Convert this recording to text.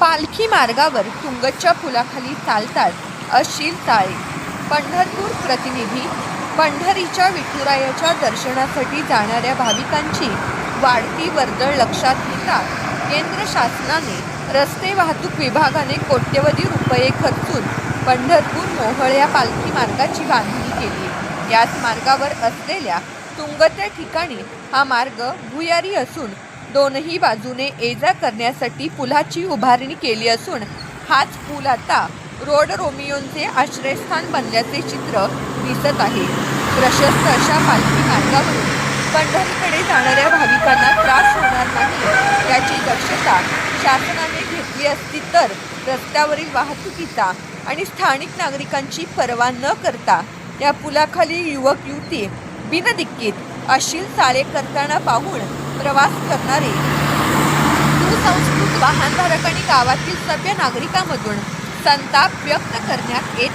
पालखी मार्गावर तुंगच्या पुलाखाली चालतात अशील ताळे पंढरपूर प्रतिनिधी पंढरीच्या विठुरायाच्या दर्शनासाठी जाणाऱ्या भाविकांची वाढती वर्दळ लक्षात घेता केंद्र शासनाने रस्ते वाहतूक विभागाने कोट्यवधी रुपये खर्चून पंढरपूर मोहळ या पालखी मार्गाची बांधणी केली. याच मार्गावर असलेल्या तुंगत्या ठिकाणी हा मार्ग भुयारी असून दोनही बाजूने ये जा करण्यासाठी पुलाची उभारणी केली असून हाच पूल आता रोड रोमियोंचे आश्रयस्थान बनल्याचे चित्र दिसत आहे. प्रशस्त अशा पालखी मार्गावरून पंढरीकडे जाणाऱ्या भाविकांना त्रास होणार नाही याची दक्षता शासनाने घेतली असती तर रस्त्यावरील वाहतुकीचा आणि स्थानिक नागरिकांची पर्वा न करता या पुलाखाली युवक युवती बिनदिक्कीत अशील चाले करताना पाहून प्रवास करणारे सुसंस्कृत वाहनधारक आणि गावातील सभ्य नागरिकांमधून संताप व्यक्त करण्यात येत